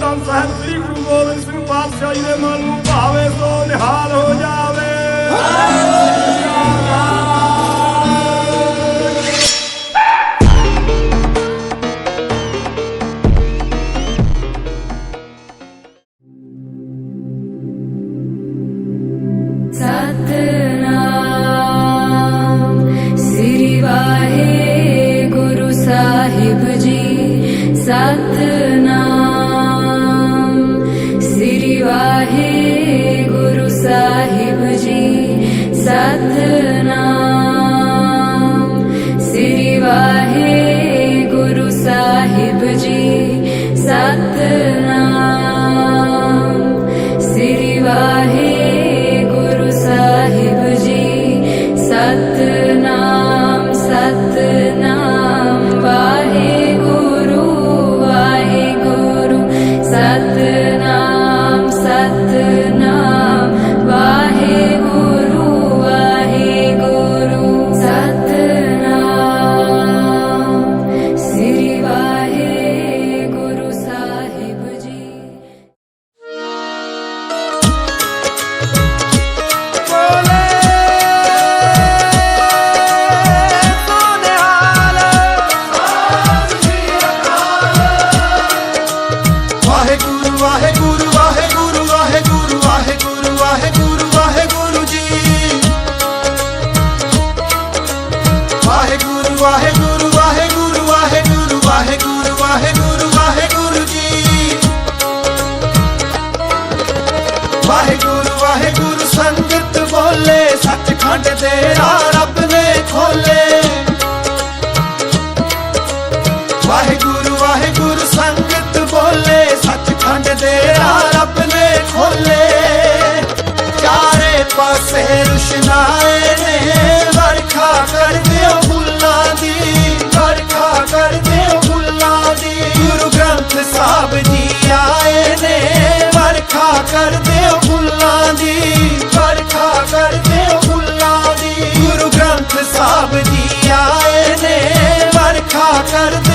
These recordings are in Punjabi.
ਧੰਨ ਸਾਹਿਬ ਜੀ ਗੁਰੂ ਗੋਬਿੰਦ ਸਿੰਘ ਪਾਤਸ਼ਾਹ ਜੀ ਦੇ ਮਨ ਨੂੰ ਭਾਵੇ ਸੋ ਨਿਹਾਲ ਹੋ ਜਾਵੇ। ਸਤਿ ਵਾਹਿਗੁਰੂ ਵਾਹਿਗੁਰੂ ਵਾਹਿਗੁਰੂ ਵਾਹਿਗੁਰੂ ਵਾਹਿਗੁਰੂ ਵਾਹਿਗੁਰੂ ਜੀ। ਵਾਹਿਗੁਰੂ ਵਾਹਿਗੁਰੂ, ਸੰਗਤ ਖੋਲੇ। ਵਾਹਿਗੁਰੂ ਵਾਹਿਗੁਰੂ, ਸੰਗਤ ਬੋਲੇ, ਸੱਚਖੰਡ ਦੇ ਰੱਬ ਨੇ ਖੋਲੇ। ਚਾਰੇ ਪਾਸੇ ਰੁਸ਼ਨਾ ਸਾਹਿਬ ਜੀ ਆਏ ਨੇ, ਵਰਖਾ ਕਰਦੇ ਫੁੱਲਾਂ ਦੀ, ਵਰਖਾ ਕਰਦੇ ਫੁੱਲਾਂ ਦੀ। ਗੁਰੂ ਗ੍ਰੰਥ ਸਾਹਿਬ ਜੀ ਆਏ ਨੇ, ਵਰਖਾ ਕਰਦੇ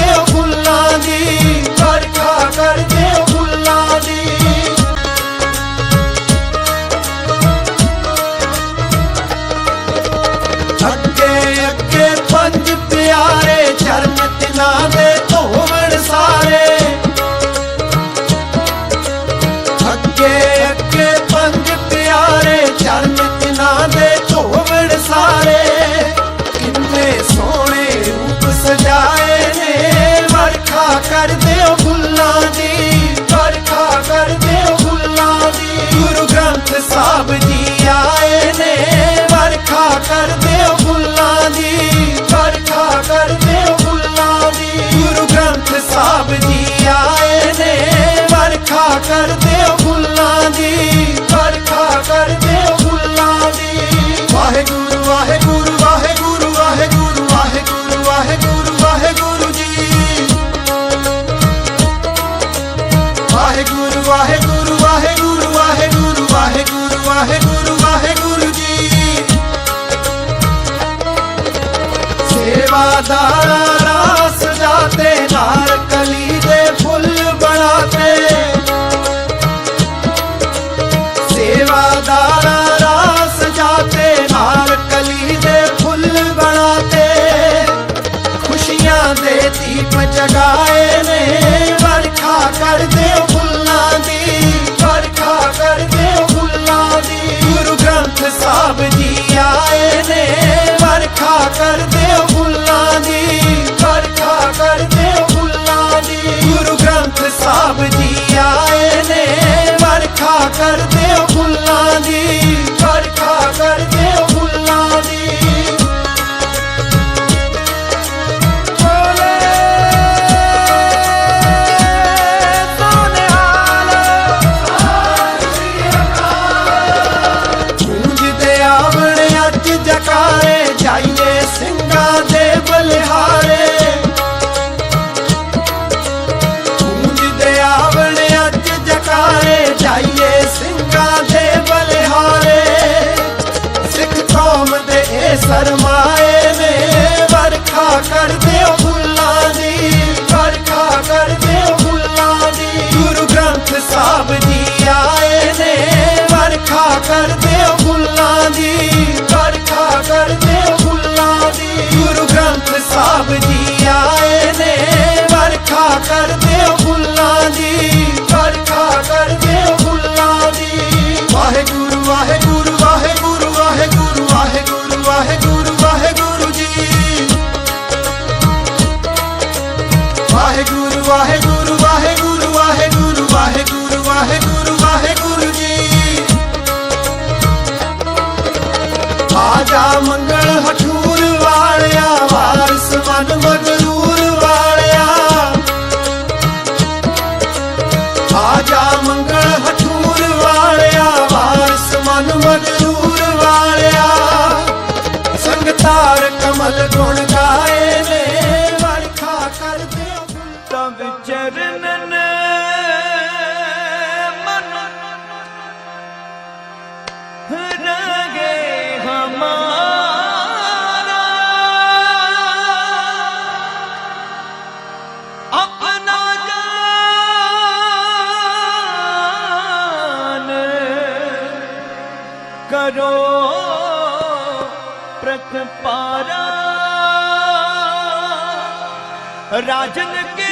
try to ਵਰਖਾ ਕਰਦੇ ਹੋ ਫੁੱਲਾਂ ਦੀ ਕਰਦੇ ਹੋ ਫੁੱਲਾਂ ਗੁਰੂ ਗ੍ਰੰਥ ਸਾਹਿਬ ਜੀ ਆਏ ਨੇ। ਵਰਖਾ ਕਰਦੇ ਸਾਹਿਬ ਜੀ ਆਏ ਨੇ। ਵਰਖਾ ਕਰਦੇ ਹੋ ਫੁੱਲਾਂ ਦੀ। ਵਰਖਾ ਕਰਦੇ ਹੋ ਫੁੱਲਾਂ ਦੀ। ਗੁਰੂ ਗ੍ਰੰਥ ਸਾਹਿਬ ਜੀ ਆਏ ਨੇ। ਵਰਖਾ ਕਰਦੇ ਹੋ ਫੁੱਲਾਂ ਦੀ। ਵਰਖਾ ਕਰਦੇ ਹੋ ਫੁੱਲਾਂ ਦੀ। ਵਾਹਿਗੁਰੂ ਵਾਹਿਗੁਰੂ ਵਾਹਿਗੁਰੂ ਵਾਹਿਗੁਰੂ ਵਾਹਿਗੁਰੂ ਵਾਹਿਗੁਰੂ ਵਾਹਿਗੁਰੂ ਜੀ। ਵਾਹਿਗੁਰੂ ਵਾਹਿਗੁਰੂ ਕਰੋ ਪ੍ਰਖ ਪਾਰਾ ਰਾਜਨ ਕੇ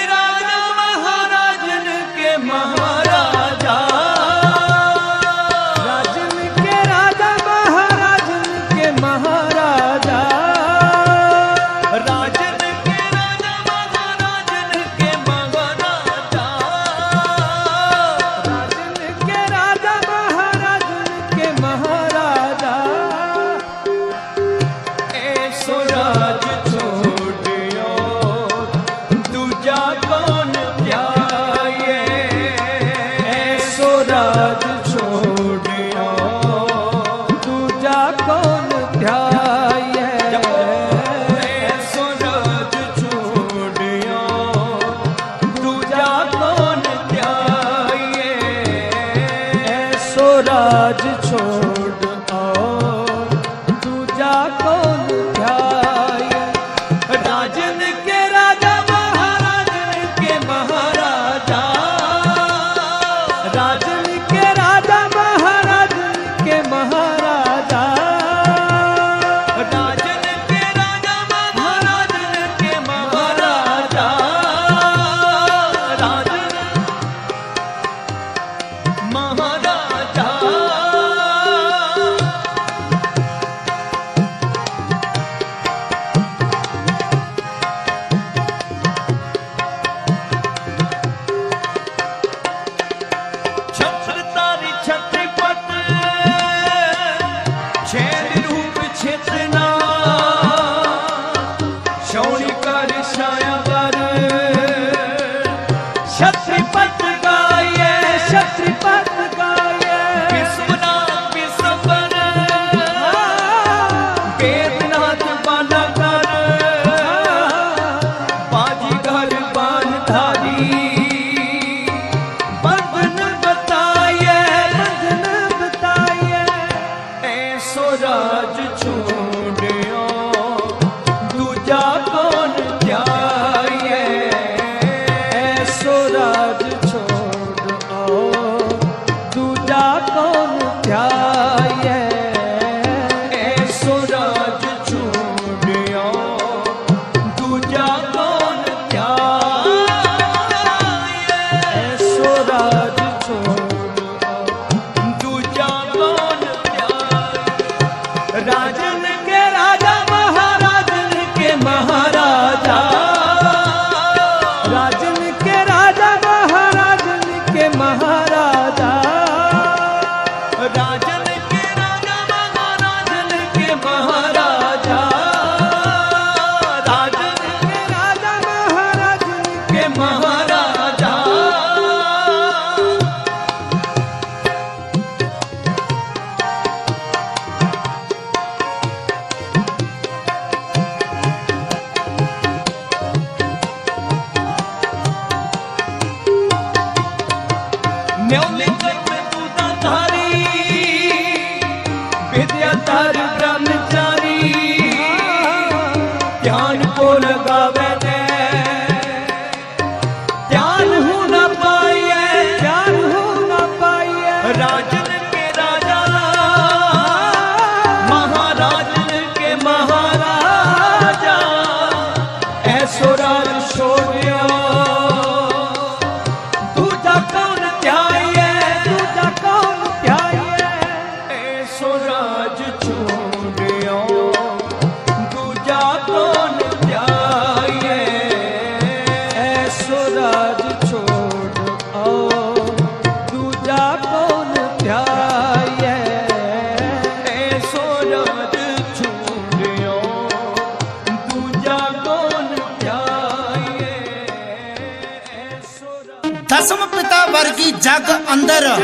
ਜਗ ਅੰਦਰ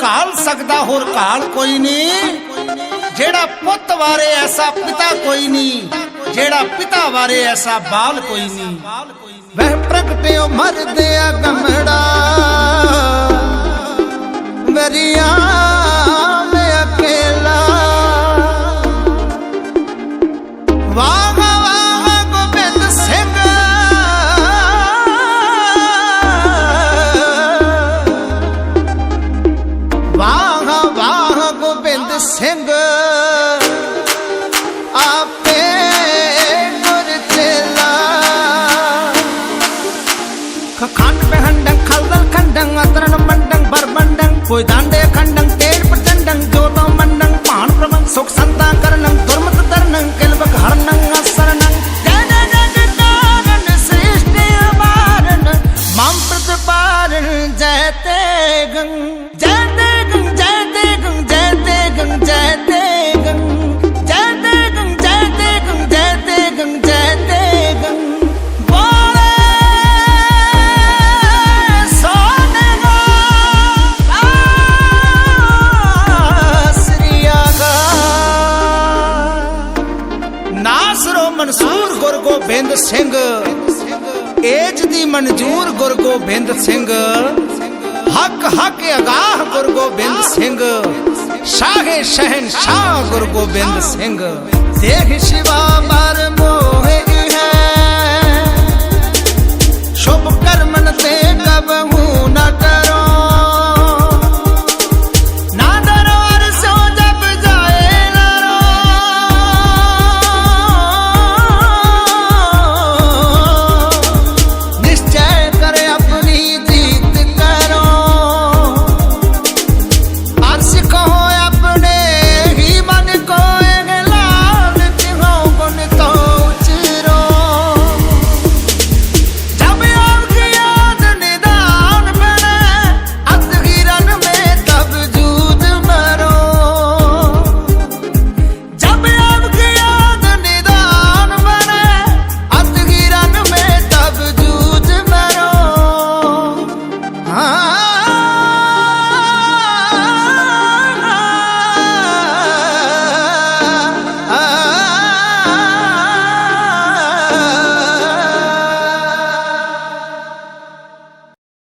ਕਾਲ ਸਕਦਾ ਹੋਰ ਕਾਲ ਕੋਈ ਨਹੀਂ। ਜਿਹੜਾ ਪੁੱਤ ਵਾਰੇ ਐਸਾ ਪਿਤਾ ਕੋਈ ਨਹੀਂ। ਜਿਹੜਾ ਪਿਤਾ ਵਾਰੇ ਐਸਾ ਬਾਲ ਕੋਈ ਨਹੀਂ। ਵਹਿ ਪ੍ਰਗਟਿਓ ਮਰਦੇ ਆ ਗਮੜਾ। ਵਰੀਆਂ போய் தாண்டே கண்டங் தேர் பிரச்சண்டங் ஜோதம் மண்டங் பான் பிரமன் சுக் சந்தாங் ਮਨਜੂਰ ਗੁਰ ਗੋਬਿੰਦ ਸਿੰਘ। ਹੱਕ ਹੱਕ ਅਗਾਹ ਗੁਰ ਗੋਬਿੰਦ ਸਿੰਘ। ਸ਼ਾਹੇ ਸ਼ਹਿਨਸ਼ਾਹ ਗੁਰ ਗੋਬਿੰਦ ਸਿੰਘ। ਦੇਖ ਸ਼ਿਵਾ ਮਰ ਮੋਹ